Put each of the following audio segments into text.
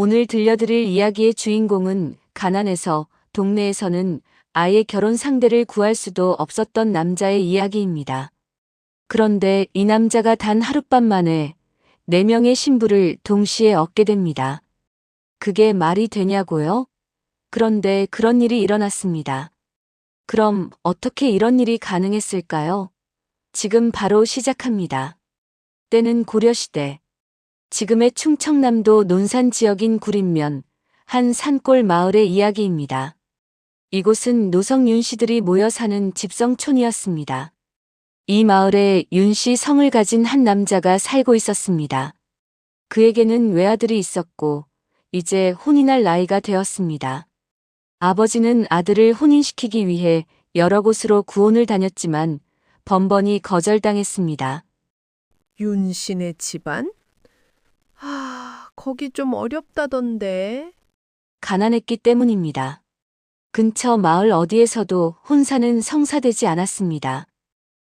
오늘 들려드릴 이야기의 주인공은 가난해서 동네에서는 아예 결혼 상대를 구할 수도 없었던 남자의 이야기입니다. 그런데 이 남자가 단 하룻밤 만에 네명의 신부를 동시에 얻게 됩니다. 그게 말이 되냐고요? 그런데 그런 일이 일어났습니다. 그럼 어떻게 이런 일이 가능했을까요? 지금 바로 시작합니다. 때는 고려시대. 지금의 충청남도 논산 지역인 구림면 한 산골 마을의 이야기입니다. 이곳은 노성윤 씨들이 모여 사는 집성촌이었습니다. 이 마을에 윤씨 성을 가진 한 남자가 살고 있었습니다. 그에게는 외아들이 있었고 이제 혼인할 나이가 되었습니다. 아버지는 아들을 혼인시키기 위해 여러 곳으로 구혼을 다녔지만 번번이 거절당했습니다. 윤신의 집안? 아, 거기 좀 어렵다던데. 가난했기 때문입니다. 근처 마을 어디에서도 혼사는 성사되지 않았습니다.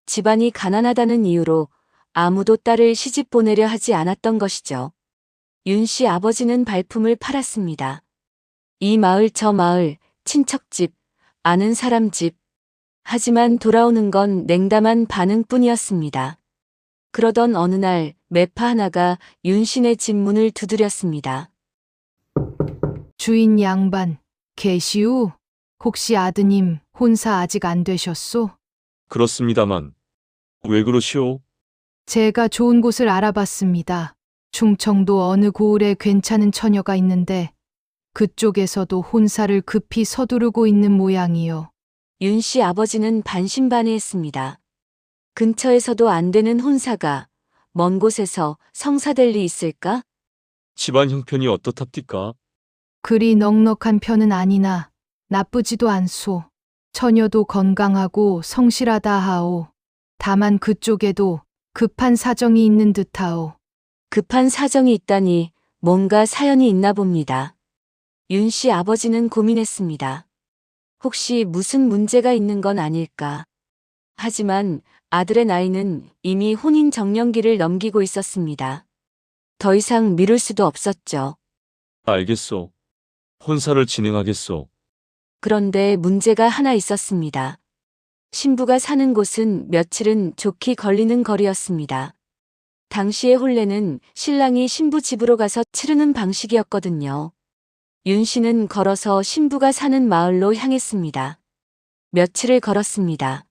집안이 가난하다는 이유로 아무도 딸을 시집 보내려 하지 않았던 것이죠. 윤 씨 아버지는 발품을 팔았습니다. 이 마을 저 마을, 친척집, 아는 사람 집. 하지만 돌아오는 건 냉담한 반응뿐이었습니다. 그러던 어느 날 매파 하나가 윤신의 집 문을 두드렸습니다. 주인 양반, 계시우? 혹시 아드님 혼사 아직 안 되셨소? 그렇습니다만. 왜 그러시오? 제가 좋은 곳을 알아봤습니다. 충청도 어느 고을에 괜찮은 처녀가 있는데 그쪽에서도 혼사를 급히 서두르고 있는 모양이요. 윤 씨 아버지는 반신반의했습니다. 근처에서도 안 되는 혼사가 먼 곳에서 성사될 리 있을까? 집안 형편이 어떻답디까? 그리 넉넉한 편은 아니나 나쁘지도 않소. 처녀도 건강하고 성실하다 하오. 다만 그쪽에도 급한 사정이 있는 듯하오. 급한 사정이 있다니 뭔가 사연이 있나 봅니다. 윤 씨 아버지는 고민했습니다. 혹시 무슨 문제가 있는 건 아닐까? 하지만 아들의 나이는 이미 혼인 정년기를 넘기고 있었습니다. 더 이상 미룰 수도 없었죠. 알겠소. 혼사를 진행하겠소. 그런데 문제가 하나 있었습니다. 신부가 사는 곳은 며칠은 좋게 걸리는 거리였습니다. 당시의 혼례는 신랑이 신부 집으로 가서 치르는 방식이었거든요. 윤 씨는 걸어서 신부가 사는 마을로 향했습니다. 며칠을 걸었습니다.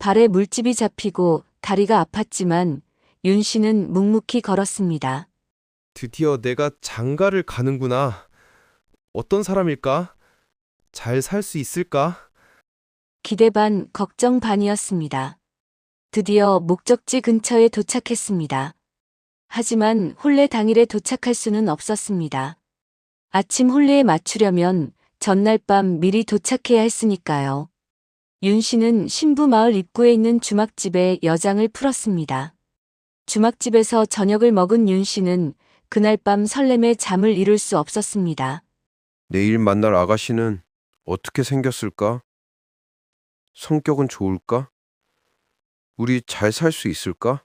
발에 물집이 잡히고 다리가 아팠지만 윤 씨는 묵묵히 걸었습니다. 드디어 내가 장가를 가는구나. 어떤 사람일까? 잘 살 수 있을까? 기대 반, 걱정 반이었습니다. 드디어 목적지 근처에 도착했습니다. 하지만 혼례 당일에 도착할 수는 없었습니다. 아침 혼례에 맞추려면 전날 밤 미리 도착해야 했으니까요. 윤 씨는 신부 마을 입구에 있는 주막집에 여장을 풀었습니다. 주막집에서 저녁을 먹은 윤 씨는 그날 밤 설렘에 잠을 이룰 수 없었습니다. 내일 만날 아가씨는 어떻게 생겼을까? 성격은 좋을까? 우리 잘 살 수 있을까?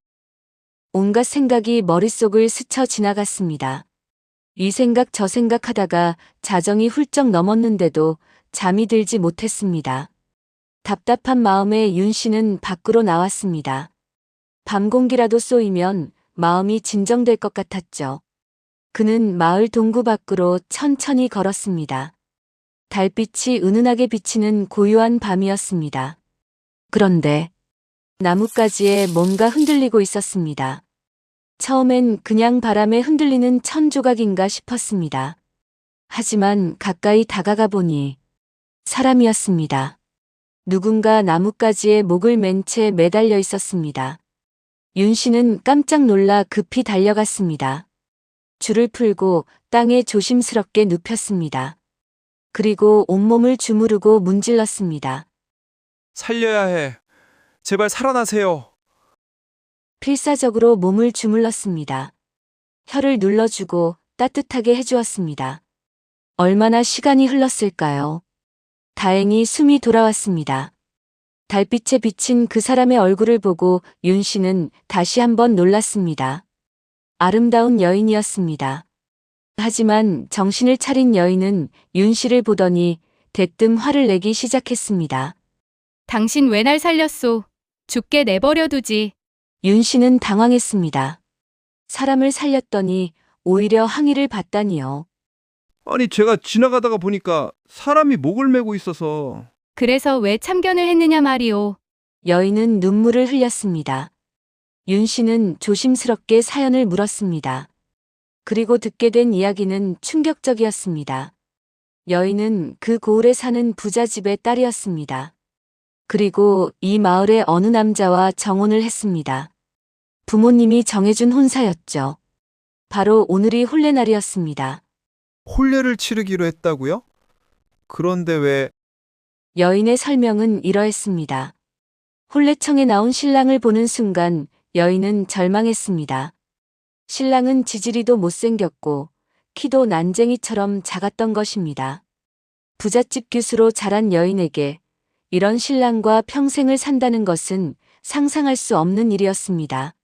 온갖 생각이 머릿속을 스쳐 지나갔습니다. 이 생각 저 생각 하다가 자정이 훌쩍 넘었는데도 잠이 들지 못했습니다. 답답한 마음에 윤 씨는 밖으로 나왔습니다. 밤 공기라도 쏘이면 마음이 진정될 것 같았죠. 그는 마을 동구 밖으로 천천히 걸었습니다. 달빛이 은은하게 비치는 고요한 밤이었습니다. 그런데 나뭇가지에 뭔가 흔들리고 있었습니다. 처음엔 그냥 바람에 흔들리는 천 조각인가 싶었습니다. 하지만 가까이 다가가 보니 사람이었습니다. 누군가 나뭇가지에 목을 맨 채 매달려 있었습니다. 윤 씨는 깜짝 놀라 급히 달려갔습니다. 줄을 풀고 땅에 조심스럽게 눕혔습니다. 그리고 온몸을 주무르고 문질렀습니다. 살려야 해. 제발 살아나세요. 필사적으로 몸을 주물렀습니다. 혀를 눌러주고 따뜻하게 해주었습니다. 얼마나 시간이 흘렀을까요? 다행히 숨이 돌아왔습니다. 달빛에 비친 그 사람의 얼굴을 보고 윤 씨는 다시 한번 놀랐습니다. 아름다운 여인이었습니다. 하지만 정신을 차린 여인은 윤 씨를 보더니 대뜸 화를 내기 시작했습니다. 당신 왜 날 살렸소? 죽게 내버려 두지. 윤 씨는 당황했습니다. 사람을 살렸더니 오히려 항의를 받다니요. 아니, 제가 지나가다가 보니까 사람이 목을 메고 있어서 그래서 왜 참견을 했느냐 말이오. 여인은 눈물을 흘렸습니다. 윤 씨는 조심스럽게 사연을 물었습니다. 그리고 듣게 된 이야기는 충격적이었습니다. 여인은 그 고을에 사는 부잣집의 딸이었습니다. 그리고 이 마을의 어느 남자와 정혼을 했습니다. 부모님이 정해준 혼사였죠. 바로 오늘이 혼례날이었습니다. 혼례를 치르기로 했다고요? 그런데 왜 여인의 설명은 이러했습니다. 혼례청에 나온 신랑을 보는 순간 여인은 절망했습니다. 신랑은 지지리도 못생겼고 키도 난쟁이처럼 작았던 것입니다. 부잣집 교수로 자란 여인에게 이런 신랑과 평생을 산다는 것은 상상할 수 없는 일이었습니다.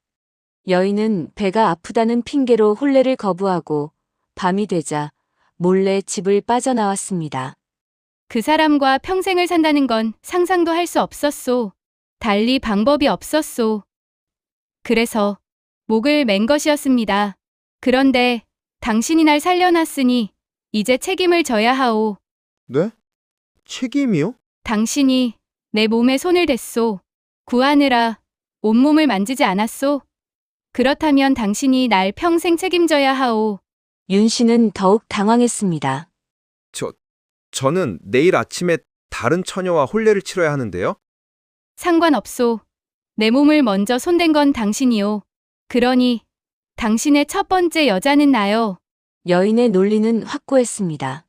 여인은 배가 아프다는 핑계로 혼례를 거부하고 밤이 되자 몰래 집을 빠져나왔습니다. 그 사람과 평생을 산다는 건 상상도 할 수 없었소. 달리 방법이 없었소. 그래서 목을 맨 것이었습니다. 그런데 당신이 날 살려놨으니 이제 책임을 져야 하오. 네? 책임이요? 당신이 내 몸에 손을 댔소. 구하느라 온몸을 만지지 않았소. 그렇다면 당신이 날 평생 책임져야 하오. 윤 씨는 더욱 당황했습니다. 저는 내일 아침에 다른 처녀와 혼례를 치러야 하는데요. 상관없소. 내 몸을 먼저 손댄 건 당신이오. 그러니 당신의 첫 번째 여자는 나요. 여인의 논리는 확고했습니다.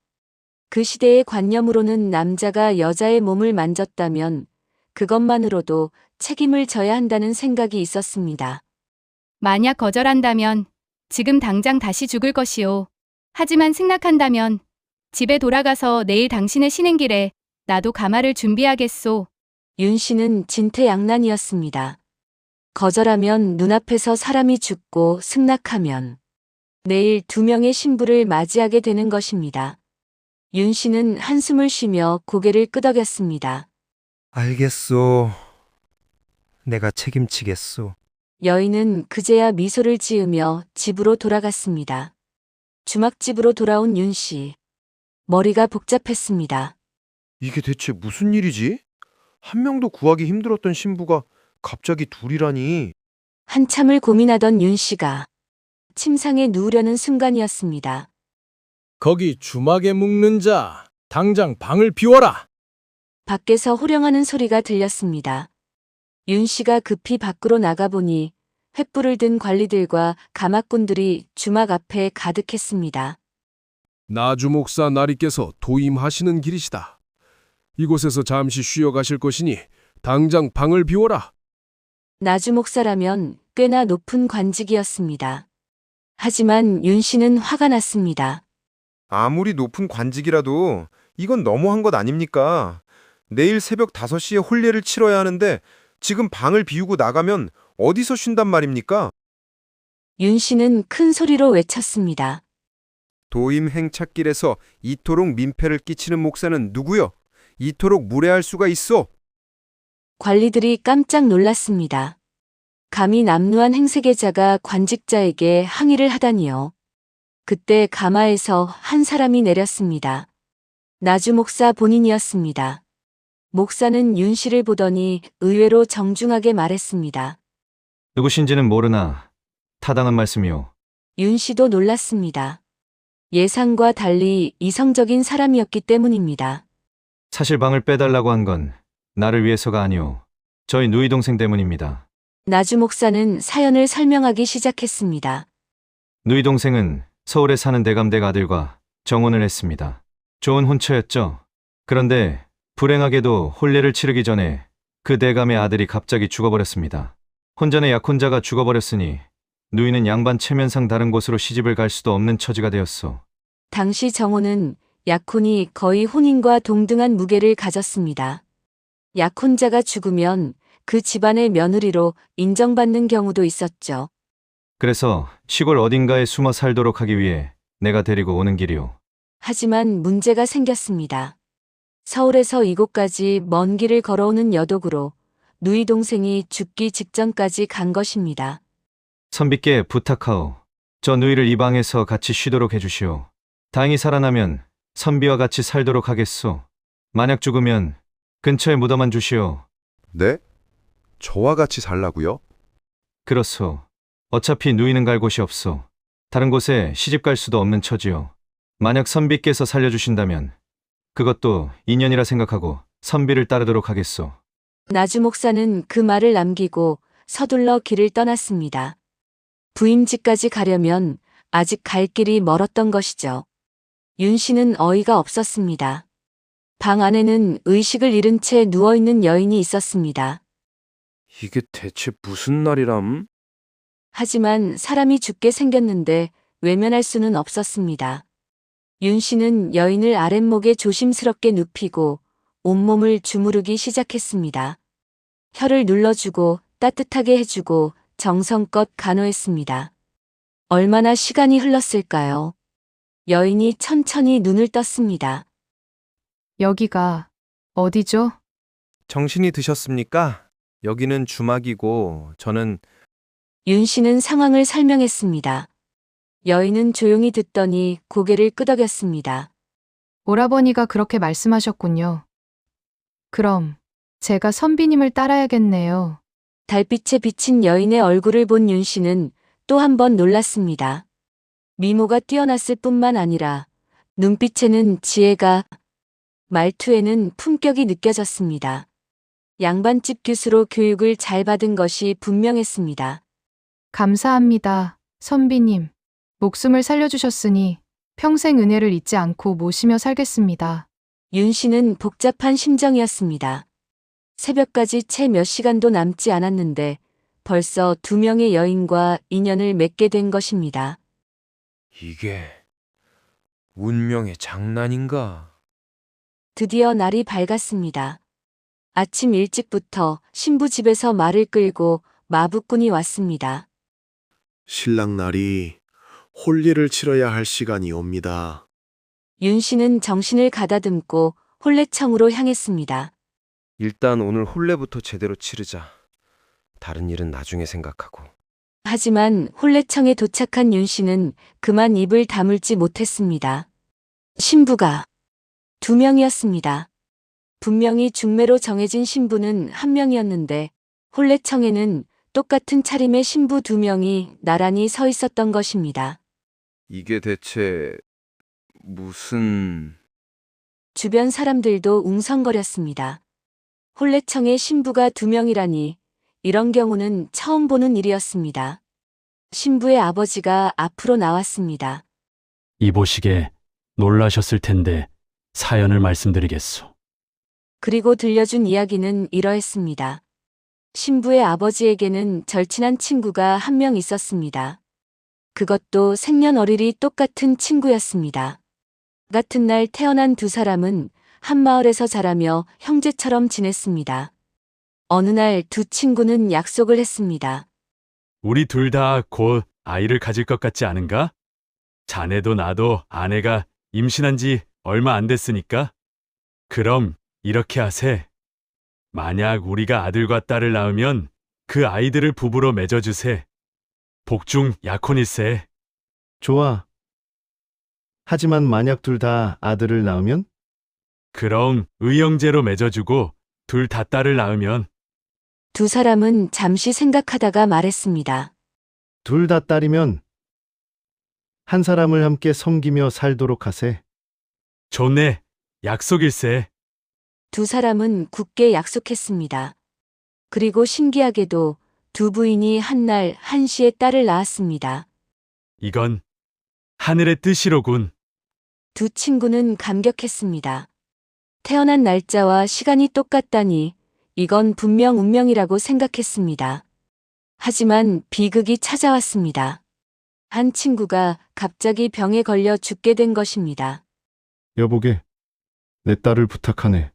그 시대의 관념으로는 남자가 여자의 몸을 만졌다면 그것만으로도 책임을 져야 한다는 생각이 있었습니다. 만약 거절한다면 지금 당장 다시 죽을 것이오. 하지만 승낙한다면 집에 돌아가서 내일 당신의 쉬는 길에 나도 가마를 준비하겠소. 윤 씨는 진퇴양난이었습니다. 거절하면 눈앞에서 사람이 죽고 승낙하면 내일 두 명의 신부를 맞이하게 되는 것입니다. 윤 씨는 한숨을 쉬며 고개를 끄덕였습니다. 알겠소. 내가 책임지겠소. 여인은 그제야 미소를 지으며 집으로 돌아갔습니다. 주막집으로 돌아온 윤 씨. 머리가 복잡했습니다. 이게 대체 무슨 일이지? 한 명도 구하기 힘들었던 신부가 갑자기 둘이라니. 한참을 고민하던 윤 씨가 침상에 누우려는 순간이었습니다. 거기 주막에 묵는 자, 당장 방을 비워라. 밖에서 호령하는 소리가 들렸습니다. 윤 씨가 급히 밖으로 나가보니 횃불을 든 관리들과 가마꾼들이 주막 앞에 가득했습니다. 나주 목사 나리께서 도임하시는 길이시다. 이곳에서 잠시 쉬어 가실 것이니 당장 방을 비워라. 나주 목사라면 꽤나 높은 관직이었습니다. 하지만 윤 씨는 화가 났습니다. 아무리 높은 관직이라도 이건 너무한 것 아닙니까? 내일 새벽 5시에 혼례를 치러야 하는데 지금 방을 비우고 나가면 어디서 쉰단 말입니까? 윤 씨는 큰 소리로 외쳤습니다. 도임 행착길에서 이토록 민폐를 끼치는 목사는 누구요? 이토록 무례할 수가 있어? 관리들이 깜짝 놀랐습니다. 감히 남루한 행세계자가 관직자에게 항의를 하다니요. 그때 가마에서 한 사람이 내렸습니다. 나주 목사 본인이었습니다. 목사는 윤 씨를 보더니 의외로 정중하게 말했습니다. 누구신지는 모르나 타당한 말씀이오. 윤 씨도 놀랐습니다. 예상과 달리 이성적인 사람이었기 때문입니다. 사실 방을 빼달라고 한 건 나를 위해서가 아니오. 저희 누이 동생 때문입니다. 나주 목사는 사연을 설명하기 시작했습니다. 누이 동생은 서울에 사는 대감댁 아들과 정혼을 했습니다. 좋은 혼처였죠. 그런데 불행하게도 혼례를 치르기 전에 그 대감의 아들이 갑자기 죽어버렸습니다. 혼전의 약혼자가 죽어버렸으니 누이는 양반 체면상 다른 곳으로 시집을 갈 수도 없는 처지가 되었소. 당시 정호는 약혼이 거의 혼인과 동등한 무게를 가졌습니다. 약혼자가 죽으면 그 집안의 며느리로 인정받는 경우도 있었죠. 그래서 시골 어딘가에 숨어 살도록 하기 위해 내가 데리고 오는 길이오. 하지만 문제가 생겼습니다. 서울에서 이곳까지 먼 길을 걸어오는 여독으로 누이 동생이 죽기 직전까지 간 것입니다. 선비께 부탁하오. 저 누이를 이 방에서 같이 쉬도록 해주시오. 다행히 살아나면 선비와 같이 살도록 하겠소. 만약 죽으면 근처에 묻어만 주시오. 네? 저와 같이 살라고요? 그렇소. 어차피 누이는 갈 곳이 없소. 다른 곳에 시집 갈 수도 없는 처지요. 만약 선비께서 살려주신다면 그것도 인연이라 생각하고 선비를 따르도록 하겠소. 나주 목사는 그 말을 남기고 서둘러 길을 떠났습니다. 부임지까지 가려면 아직 갈 길이 멀었던 것이죠. 윤 씨는 어이가 없었습니다. 방 안에는 의식을 잃은 채 누워있는 여인이 있었습니다. 이게 대체 무슨 날이람? 하지만 사람이 죽게 생겼는데 외면할 수는 없었습니다. 윤 씨는 여인을 아랫목에 조심스럽게 눕히고 온몸을 주무르기 시작했습니다. 혀를 눌러주고 따뜻하게 해주고 정성껏 간호했습니다. 얼마나 시간이 흘렀을까요? 여인이 천천히 눈을 떴습니다. 여기가 어디죠? 정신이 드셨습니까? 여기는 주막이고 저는 윤 씨는 상황을 설명했습니다. 여인은 조용히 듣더니 고개를 끄덕였습니다. 오라버니가 그렇게 말씀하셨군요. 그럼 제가 선비님을 따라야겠네요. 달빛에 비친 여인의 얼굴을 본 윤 씨는 또 한 번 놀랐습니다. 미모가 뛰어났을 뿐만 아니라 눈빛에는 지혜가, 말투에는 품격이 느껴졌습니다. 양반집 교수로 교육을 잘 받은 것이 분명했습니다. 감사합니다, 선비님. 목숨을 살려주셨으니 평생 은혜를 잊지 않고 모시며 살겠습니다. 윤 씨는 복잡한 심정이었습니다. 새벽까지 채 몇 시간도 남지 않았는데 벌써 두 명의 여인과 인연을 맺게 된 것입니다. 이게 운명의 장난인가? 드디어 날이 밝았습니다. 아침 일찍부터 신부 집에서 말을 끌고 마부꾼이 왔습니다. 신랑 날이 홀리를 치러야 할 시간이 옵니다. 윤 씨는 정신을 가다듬고 홀레청으로 향했습니다. 일단 오늘 혼례부터 제대로 치르자. 다른 일은 나중에 생각하고. 하지만 홀레청에 도착한 윤 씨는 그만 입을 다물지 못했습니다. 신부가 두 명이었습니다. 분명히 중매로 정해진 신부는 한 명이었는데 홀레청에는 똑같은 차림의 신부 두 명이 나란히 서 있었던 것입니다. 이게 대체 무슨... 주변 사람들도 웅성거렸습니다. 홀레청의 신부가 두 명이라니 이런 경우는 처음 보는 일이었습니다. 신부의 아버지가 앞으로 나왔습니다. 이보시게 놀라셨을 텐데 사연을 말씀드리겠소. 그리고 들려준 이야기는 이러했습니다. 신부의 아버지에게는 절친한 친구가 한 명 있었습니다. 그것도 생년월일이 똑같은 친구였습니다. 같은 날 태어난 두 사람은 한 마을에서 자라며 형제처럼 지냈습니다. 어느 날 두 친구는 약속을 했습니다. 우리 둘 다 곧 아이를 가질 것 같지 않은가? 자네도 나도 아내가 임신한 지 얼마 안 됐으니까. 그럼 이렇게 하세. 만약 우리가 아들과 딸을 낳으면 그 아이들을 부부로 맺어주세. 복중 약혼일세. 좋아. 하지만 만약 둘 다 아들을 낳으면 그럼 의형제로 맺어주고 둘 다 딸을 낳으면 두 사람은 잠시 생각하다가 말했습니다. 둘 다 딸이면 한 사람을 함께 섬기며 살도록 하세. 좋네. 약속일세. 두 사람은 굳게 약속했습니다. 그리고 신기하게도 두 부인이 한날 한시에 딸을 낳았습니다. 이건 하늘의 뜻이로군. 두 친구는 감격했습니다. 태어난 날짜와 시간이 똑같다니 이건 분명 운명이라고 생각했습니다. 하지만 비극이 찾아왔습니다. 한 친구가 갑자기 병에 걸려 죽게 된 것입니다. 여보게, 내 딸을 부탁하네.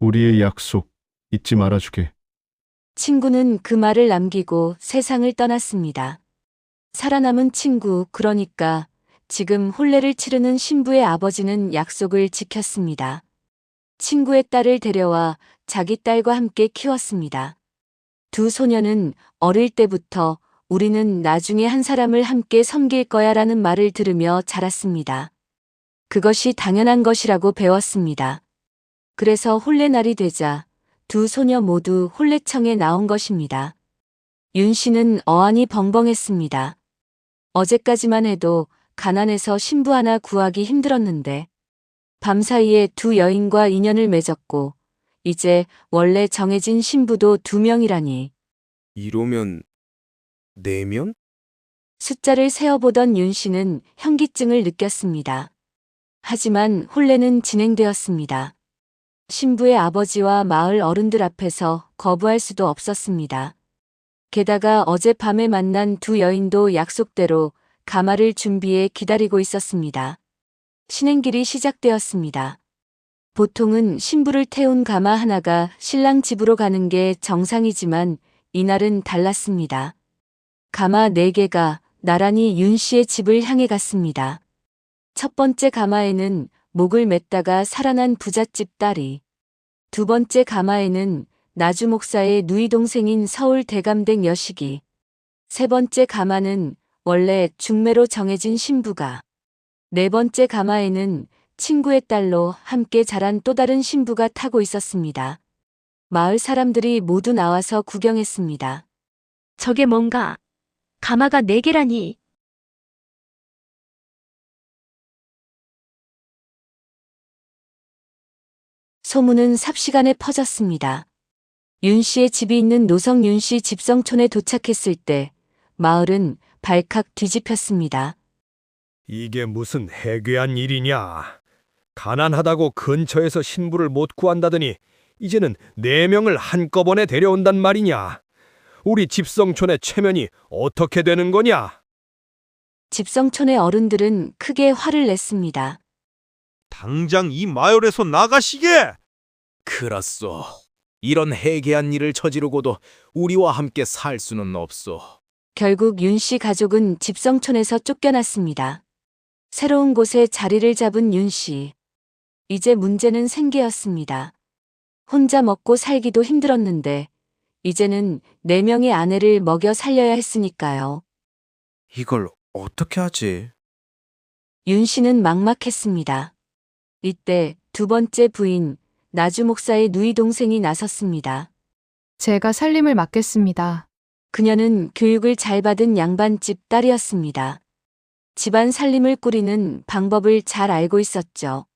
우리의 약속 잊지 말아주게. 친구는 그 말을 남기고 세상을 떠났습니다. 살아남은 친구, 그러니까 지금 혼례를 치르는 신부의 아버지는 약속을 지켰습니다. 친구의 딸을 데려와 자기 딸과 함께 키웠습니다. 두 소녀는 어릴 때부터 우리는 나중에 한 사람을 함께 섬길 거야 라는 말을 들으며 자랐습니다. 그것이 당연한 것이라고 배웠습니다. 그래서 혼례날이 되자 두 소녀 모두 혼례청에 나온 것입니다. 윤 씨는 어안이 벙벙했습니다. 어제까지만 해도 가난해서 신부 하나 구하기 힘들었는데 밤사이에 두 여인과 인연을 맺었고 이제 원래 정해진 신부도 두 명이라니 이러면 내면? 숫자를 세어보던 윤 씨는 현기증을 느꼈습니다. 하지만 혼례는 진행되었습니다. 신부의 아버지와 마을 어른들 앞에서 거부할 수도 없었습니다. 게다가 어젯밤에 만난 두 여인도 약속대로 가마를 준비해 기다리고 있었습니다. 신행길이 시작되었습니다. 보통은 신부를 태운 가마 하나가 신랑 집으로 가는 게 정상이지만 이날은 달랐습니다. 가마 네개가 나란히 윤 씨의 집을 향해 갔습니다. 첫 번째 가마에는 목을 맸다가 살아난 부잣집 딸이, 두 번째 가마에는 나주 목사의 누이 동생인 서울 대감댁 여식이, 세 번째 가마는 원래 중매로 정해진 신부가, 네 번째 가마에는 친구의 딸로 함께 자란 또 다른 신부가 타고 있었습니다. 마을 사람들이 모두 나와서 구경했습니다. 저게 뭔가? 가마가 네 개라니. 소문은 삽시간에 퍼졌습니다. 윤 씨의 집이 있는 노성 윤 씨 집성촌에 도착했을 때 마을은 발칵 뒤집혔습니다. 이게 무슨 해괴한 일이냐? 가난하다고 근처에서 신부를 못 구한다더니 이제는 네 명을 한꺼번에 데려온단 말이냐? 우리 집성촌의 체면이 어떻게 되는 거냐? 집성촌의 어른들은 크게 화를 냈습니다. 당장 이 마을에서 나가시게! 그렇소. 이런 해괴한 일을 저지르고도 우리와 함께 살 수는 없소. 결국 윤 씨 가족은 집성촌에서 쫓겨났습니다. 새로운 곳에 자리를 잡은 윤 씨. 이제 문제는 생계였습니다. 혼자 먹고 살기도 힘들었는데 이제는 네 명의 아내를 먹여 살려야 했으니까요. 이걸 어떻게 하지? 윤 씨는 막막했습니다. 이때 두 번째 부인 나주 목사의 누이 동생이 나섰습니다. 제가 살림을 맡겠습니다. 그녀는 교육을 잘 받은 양반집 딸이었습니다. 집안 살림을 꾸리는 방법을 잘 알고 있었죠.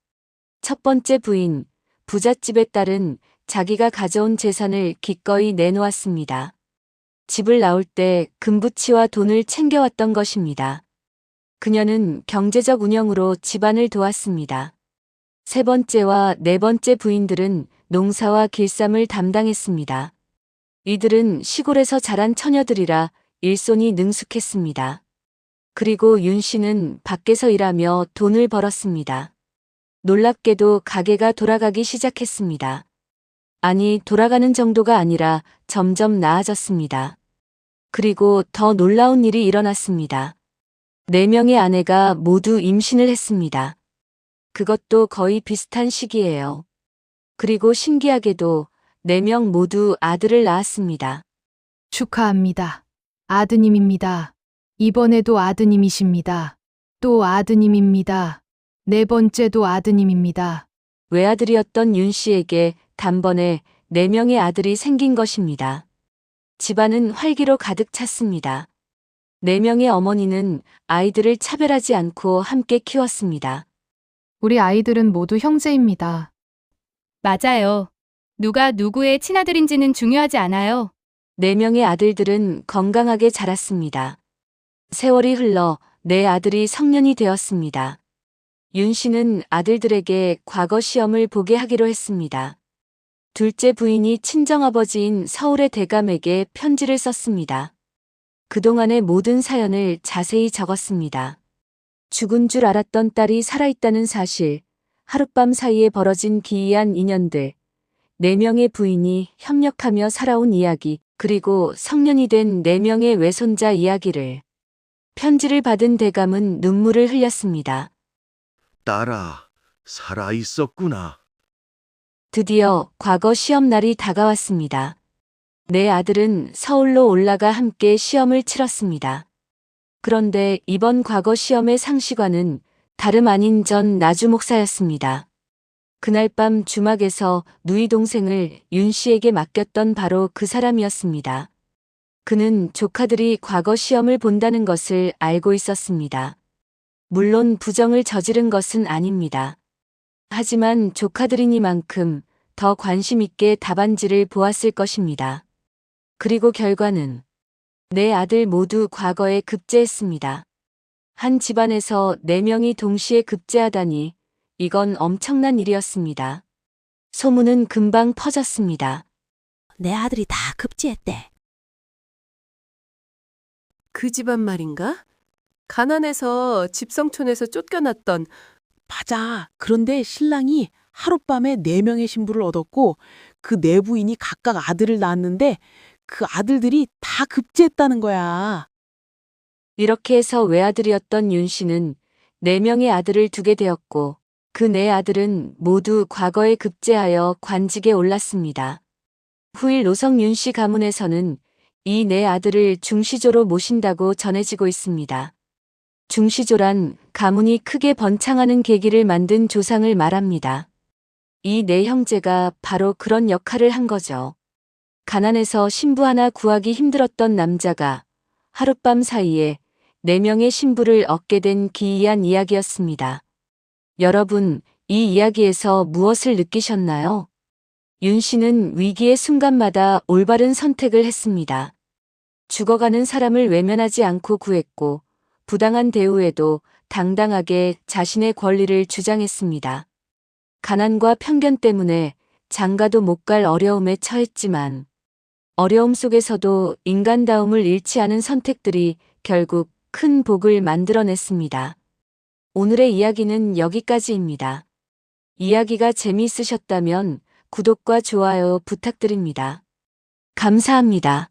첫 번째 부인, 부잣집의 딸은 자기가 가져온 재산을 기꺼이 내놓았습니다. 집을 나올 때 금부치와 돈을 챙겨왔던 것입니다. 그녀는 경제적 운영으로 집안을 도왔습니다. 세 번째와 네 번째 부인들은 농사와 길쌈을 담당했습니다. 이들은 시골에서 자란 처녀들이라 일손이 능숙했습니다. 그리고 윤 씨는 밖에서 일하며 돈을 벌었습니다. 놀랍게도 가게가 돌아가기 시작했습니다. 아니, 돌아가는 정도가 아니라 점점 나아졌습니다. 그리고 더 놀라운 일이 일어났습니다. 네 명의 아내가 모두 임신을 했습니다. 그것도 거의 비슷한 시기예요. 그리고 신기하게도 네명 모두 아들을 낳았습니다. 축하합니다. 아드님입니다. 이번에도 아드님이십니다. 또 아드님입니다. 네 번째도 아드님입니다. 외아들이었던 윤 씨에게 단번에 네 명의 아들이 생긴 것입니다. 집안은 활기로 가득 찼습니다. 네 명의 어머니는 아이들을 차별하지 않고 함께 키웠습니다. 우리 아이들은 모두 형제입니다. 맞아요. 누가 누구의 친아들인지는 중요하지 않아요. 네 명의 아들들은 건강하게 자랐습니다. 세월이 흘러 네 아들이 성년이 되었습니다. 윤 씨는 아들들에게 과거 시험을 보게 하기로 했습니다. 둘째 부인이 친정아버지인 서울의 대감에게 편지를 썼습니다. 그동안의 모든 사연을 자세히 적었습니다. 죽은 줄 알았던 딸이 살아있다는 사실, 하룻밤 사이에 벌어진 기이한 인연들, 네 명의 부인이 협력하며 살아온 이야기, 그리고 성년이 된네 명의 외손자 이야기를 편지를 받은 대감은 눈물을 흘렸습니다. 딸아, 살아 있었구나. 드디어 과거 시험 날이 다가왔습니다. 내 아들은 서울로 올라가 함께 시험을 치렀습니다. 그런데 이번 과거 시험의 상시관은 다름 아닌 전 나주 목사였습니다. 그날 밤 주막에서 누이 동생을 윤 씨에게 맡겼던 바로 그 사람이었습니다. 그는 조카들이 과거 시험을 본다는 것을 알고 있었습니다. 물론 부정을 저지른 것은 아닙니다. 하지만 조카들이니만큼 더 관심 있게 답안지를 보았을 것입니다. 그리고 결과는 내 아들 모두 과거에 급제했습니다. 한 집안에서 네 명이 동시에 급제하다니 이건 엄청난 일이었습니다. 소문은 금방 퍼졌습니다. 내 아들이 다 급제했대. 그 집안 말인가? 가난해서 집성촌에서 쫓겨났던 맞아. 그런데 신랑이 하룻밤에 네 명의 신부를 얻었고 그 네 부인이 각각 아들을 낳았는데 그 아들들이 다 급제했다는 거야. 이렇게 해서 외아들이었던 윤 씨는 네 명의 아들을 두게 되었고 그 네 아들은 모두 과거에 급제하여 관직에 올랐습니다. 후일 노성 윤 씨 가문에서는 이 네 아들을 중시조로 모신다고 전해지고 있습니다. 중시조란 가문이 크게 번창하는 계기를 만든 조상을 말합니다. 이 네 형제가 바로 그런 역할을 한 거죠. 가난해서 신부 하나 구하기 힘들었던 남자가 하룻밤 사이에 네 명의 신부를 얻게 된 기이한 이야기였습니다. 여러분, 이 이야기에서 무엇을 느끼셨나요? 윤 씨는 위기의 순간마다 올바른 선택을 했습니다. 죽어가는 사람을 외면하지 않고 구했고, 부당한 대우에도 당당하게 자신의 권리를 주장했습니다. 가난과 편견 때문에 장가도 못 갈 어려움에 처했지만, 어려움 속에서도 인간다움을 잃지 않은 선택들이 결국 큰 복을 만들어냈습니다. 오늘의 이야기는 여기까지입니다. 이야기가 재미있으셨다면 구독과 좋아요 부탁드립니다. 감사합니다.